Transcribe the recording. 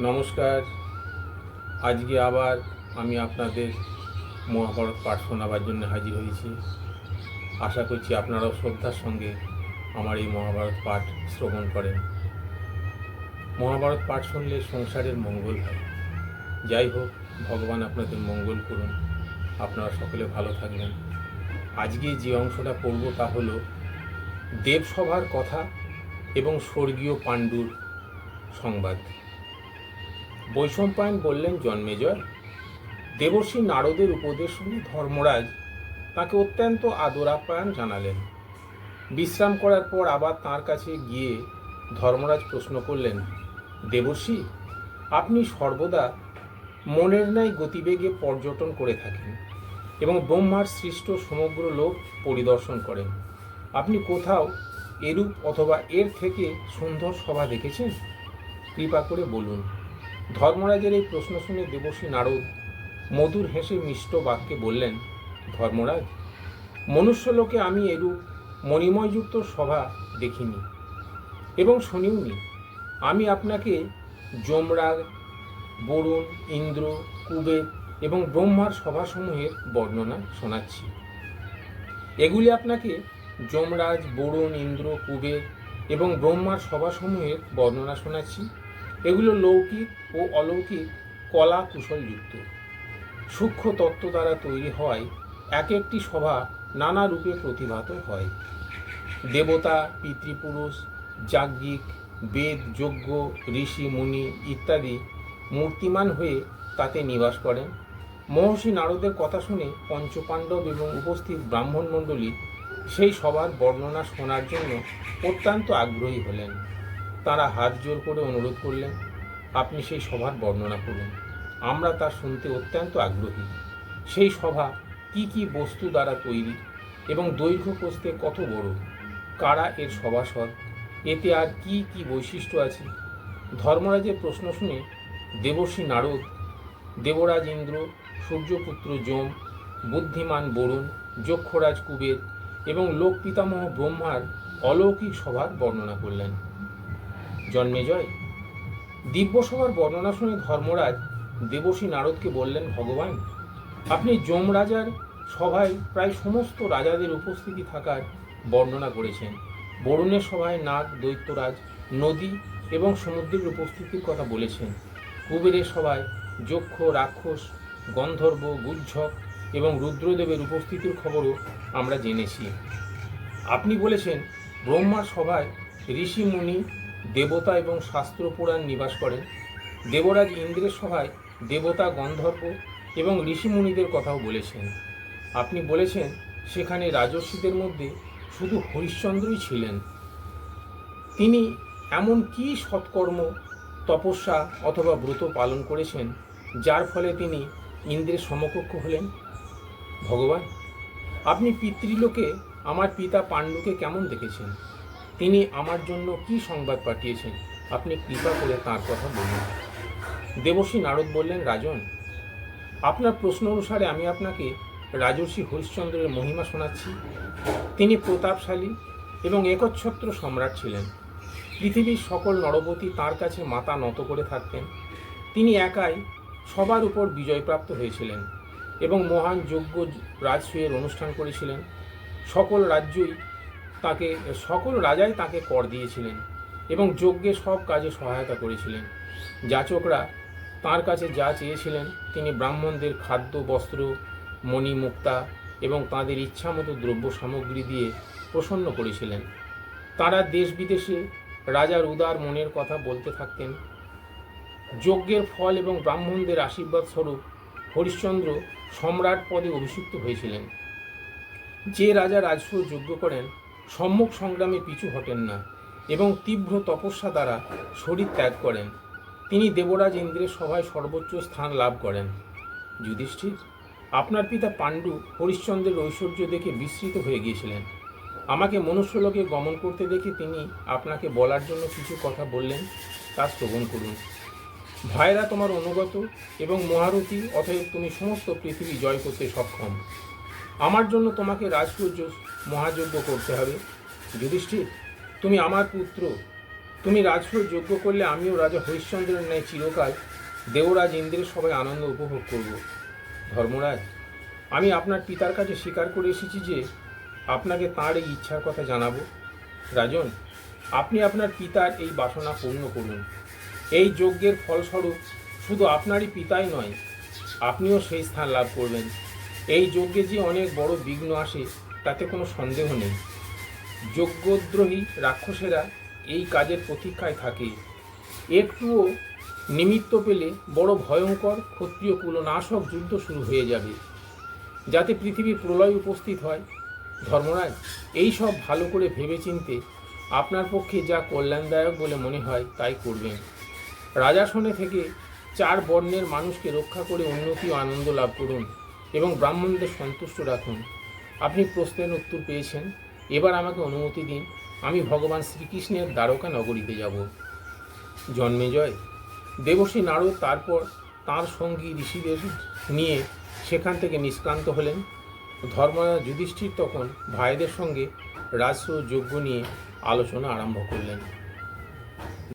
নমস্কার। আজকে আবার আমি আপনাদের মহাভারত পাঠ শোনাবার জন্য হাজির হয়েছি। আশা করছি আপনারাও শ্রদ্ধার সঙ্গে আমার এই মহাভারত পাঠ শ্রবণ করেন। মহাভারত পাঠ শুনলে সংসারের মঙ্গল হয়। যাই হোক, ভগবান আপনাদের মঙ্গল করুন। আপনারা সকলে ভালো থাকবেন। আজকে যে অংশটা পড়ব তা হলো দেবসভার কথা এবং স্বর্গীয় পাণ্ডুর সংবাদ। বৈষম্পায়ন বললেন জন্মেজয় দেবর্ষী নারদের উপদেশ শুনে ধর্মরাজ তাকে অত্যন্ত আদর আপ্যায়ন জানালেন। বিশ্রাম করার পর আবার তার কাছে গিয়ে ধর্মরাজ প্রশ্ন করলেন, দেবর্ষী, আপনি সর্বদা মনের ন্যায় গতিবেগে পর্যটন করে থাকেন এবং ব্রহ্মার সৃষ্ট সমগ্র লোক পরিদর্শন করেন। আপনি কোথাও এরূপ অথবা এর থেকে সুন্দর সভা দেখেছেন? কৃপা করে বলুন। ধর্মরাজের এই প্রশ্ন শুনে দেবশ্রী নারদ মধুর হেসে মিষ্ট বাক্যে বললেন, ধর্মরাজ মনুষ্যলোকে আমি এরূপ মণিময়যুক্ত সভা দেখিনি এবং শুনিওনি। আমি আপনাকে যমরাগ বরুণ, ইন্দ্র, কুবের এবং ব্রহ্মার সভাসমূহের বর্ণনা শোনাচ্ছি। এগুলি আপনাকে যমরাজ, বরুণ, ইন্দ্র, কুবের এবং ব্রহ্মার সভাসমূহের বর্ণনা শোনাচ্ছি। এগুলো লৌকিক ও অলৌকিক কলা কুশলযুক্ত সূক্ষ্ম তত্ত্ব দ্বারা তৈরি হয় এক একটি সভা নানা রূপে প্রতিভাত হয়। দেবতা, পিতৃপুরুষ, যাজ্ঞিক, বেদ, যজ্ঞ, ঋষি, মুনি ইত্যাদি মূর্তিমান হয়ে তাতে নিবাস করেন। মহর্ষি নারদের কথা শুনে পঞ্চপাণ্ডব এবং উপস্থিত ব্রাহ্মণ মণ্ডলী সেই সবার বর্ণনা শোনার জন্য অত্যন্ত আগ্রহী হলেন। তারা হাত জোর করে অনুরোধ করলেন, আপনি সেই সভার বর্ণনা করুন। আমরা তা শুনতে অত্যন্ত আগ্রহী। সেই সভা কি কি বস্তু দ্বারা তৈরি এবং দৈর্ঘ্য প্রস্থে কত বড়? কারা এর সভাসদ? এতে আর কি কি বৈশিষ্ট্য আছে? ধর্মরাজের প্রশ্ন শুনে দেবর্ষী নারদ, দেবরাজ ইন্দ্র, সূর্যপুত্র যম, বুদ্ধিমান বরুণ, যক্ষরাজ কুবের এবং লোক পিতামহ ব্রহ্মার অলৌকিক সভার বর্ণনা করলেন। জন্মেজয় দিব্যসভার বর্ণনা শুনে ধর্মরাজ দেবশ্রী নারদকে বললেন, ভগবান, আপনি যম রাজার সভায় প্রায় সমস্ত রাজাদের উপস্থিতি থাকার বর্ণনা করেছেন। বরুণের সভায় নাগ, দৈত্যরাজ, নদী এবং সমুদ্রের উপস্থিতির কথা বলেছেন। কুবেরের সভায় যক্ষ, রাক্ষস, গন্ধর্ব গুজ্জক এবং রুদ্রদেবের উপস্থিতির খবরও আমরা জেনেছি। আপনি বলেছেন, ব্রহ্মার সভায় ঋষি মুনি দেবতা এবং শাস্ত্র পুরাণ নিবাস করেন। দেবরাজ ইন্দ্রের সভায় দেবতা গন্ধর্ব এবং ঋষিমুনিদের কথাও বলেছেন। আপনি বলেছেন, সেখানে রাজস্বীদের মধ্যে শুধু হরিশ্চন্দ্রই ছিলেন। তিনি এমন কি সৎকর্ম, তপস্যা অথবা ব্রত পালন করেছেন, যার ফলে তিনি ইন্দ্রের সমকক্ষ হলেন? ভগবান, আপনি পিতৃলোকে, আমার পিতা পাণ্ডুকে কেমন দেখেছেন? তিনি আমার জন্য কি সংবাদ পাঠিয়েছেন? আপনি কৃপা করে তার কথা বলুন। দেবশ্রী নারদ বললেন, রাজন, আপনার প্রশ্ন অনুসারে আমি আপনাকে রাজর্ষি হরিশ্চন্দ্রের মহিমা শোনাচ্ছি। তিনি প্রতাপশালী এবং একচ্ছত্র সম্রাট ছিলেন। পৃথিবীর সকল নরপতি তার কাছে মাথা নত করে থাকতেন। তিনি একাই সবার উপর বিজয়প্রাপ্ত হয়েছিলেন এবং মহান যজ্ঞ রাজসূয়ের অনুষ্ঠান করেছিলেন। সকল রাজ্যই তাকে, সকল রাজাই তাকে কর দিয়েছিলেন এবং যজ্ঞে সব কাজে সহায়তা করেছিলেন। যাচকরা তার কাছে যা চেয়েছিলেন, তিনি ব্রাহ্মণদের খাদ্য, বস্ত্র মণি মুক্তা এবং তাদের ইচ্ছামতো দ্রব্য সামগ্রী দিয়ে প্রসন্ন করেছিলেন। তারা দেশ বিদেশে রাজার উদার মনের কথা বলতে থাকতেন। যজ্ঞের ফল এবং ব্রাহ্মণদের আশীর্বাদ স্বরূপ হরিশ্চন্দ্র সম্রাট পদে অভিষিক্ত হয়েছিলেন। যে রাজা রাজস্ব যজ্ঞ করেন সম্মুখ সংগ্রামে পিছু হটেন না এবং তীব্র তপস্যা দ্বারা শরীর ত্যাগ করেন। তিনি দেবরাজ ইন্দ্রের সভায় সর্বোচ্চ স্থান লাভ করেন। যুধিষ্ঠির, আপনার পিতা পাণ্ডু হরিশ্চন্দ্রের ঐশ্বর্য দেখে বিস্মৃত হয়ে গিয়েছিলেন। আমাকে মনুষ্যলোকে গমন করতে দেখে তিনি আপনাকে বলার জন্য কিছু কথা বললেন, তা শ্রবণ করুন। ভাইরা তোমার অনুগত এবং মহারথী, অতএব তুমি সমস্ত পৃথিবী জয় করতে সক্ষম। আমার জন্য তোমাকে রাজসূর্য মহাযজ্ঞ করতে হবে। যুধিষ্ঠির, তুমি আমার পুত্র। তুমি রাজসূয় যোগ্য করলে আমিও রাজা হরিশ্চন্দ্রের ন্যায় চিরকাল দেবরাজ ইন্দ্রের সবাই আনন্দ উপভোগ করব। ধর্মরাজ, আমি আপনার পিতার কাছে স্বীকার করে এসেছি যে আপনাকে তাঁর এই ইচ্ছার কথা জানাব। রাজন, আপনি আপনার পিতার এই বাসনা পূর্ণ করুন। এই যজ্ঞের ফলস্বরূপ শুধু আপনারই পিতাই নয়, আপনিও সেই স্থান লাভ করবেন। এই যজ্ঞে যে অনেক বড় বিঘ্ন আসে তাতে কোনো সন্দেহ নেই। যজ্ঞদ্রোহী রাক্ষসেরা এই কাজের প্রতীক্ষায় থাকে। একটুও নিমিত্ত পেলে বড় ভয়ঙ্কর ক্ষত্রিয় কুলনাশক যুদ্ধ শুরু হয়ে যাবে। যাতে পৃথিবীর প্রলয় উপস্থিত হয়। ধর্মরাজ, এই সব ভালো করে ভেবেচিন্তে আপনার পক্ষে যা কল্যাণদায়ক বলে মনে হয় তাই করবেন। রাজাসনে থেকে চার বর্ণের মানুষকে রক্ষা করে উন্নতি ও আনন্দ লাভ করুন এবং ব্রাহ্মণদের সন্তুষ্ট রাখুন। আপনি প্রশ্নের উত্তর পেয়েছেন। এবার আমাকে অনুমতি দিন, আমি ভগবান শ্রীকৃষ্ণের দ্বারকা নগরীতে যাব। জন্মেজয় দেবশ্রী নারদ তারপর তার সঙ্গী ঋষিদের নিয়ে সেখান থেকে নিষ্ক্রান্ত হলেন। ধর্মরাজ যুধিষ্ঠির তখন ভাইদের সঙ্গে রাজস্ব যজ্ঞ নিয়ে আলোচনা আরম্ভ করলেন।